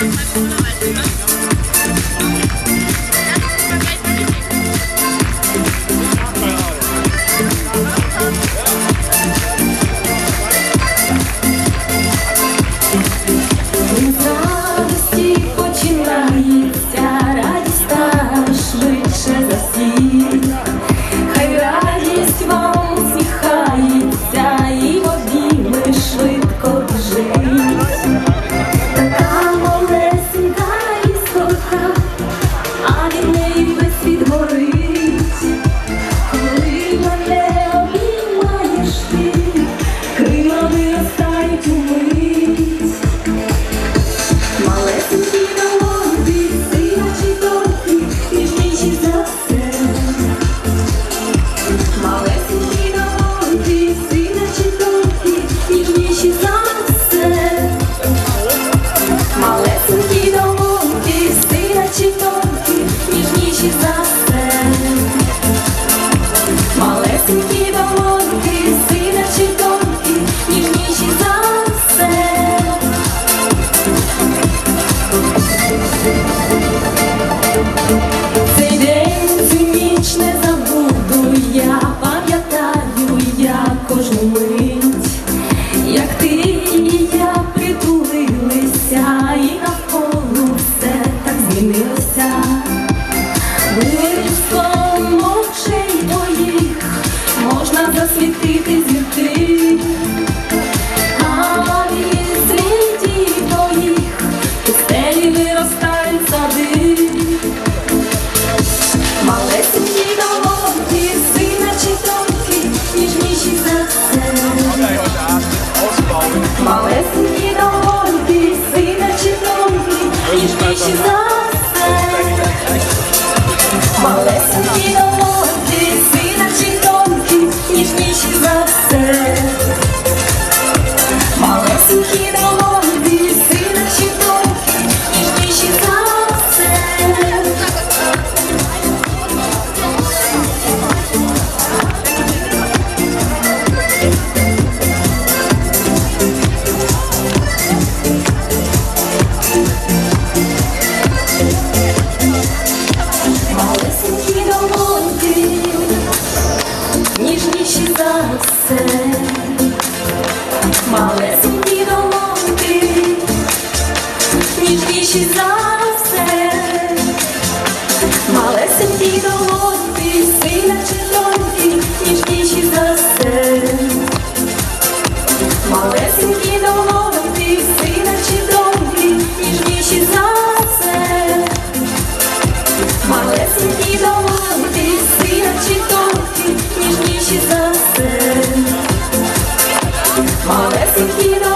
Ay, pula, ay. зустрілися, словом очей твоїх можна засвітити звідти, а від світі твоїх у стелі виростають сади, малесенькі доволі, сина чи тонкі, ніжніші за все. Сина чи тонкі, ніжніші. читала все, малесенькі долонки, ніжніші за все, малесенькі долонки. Olha esse que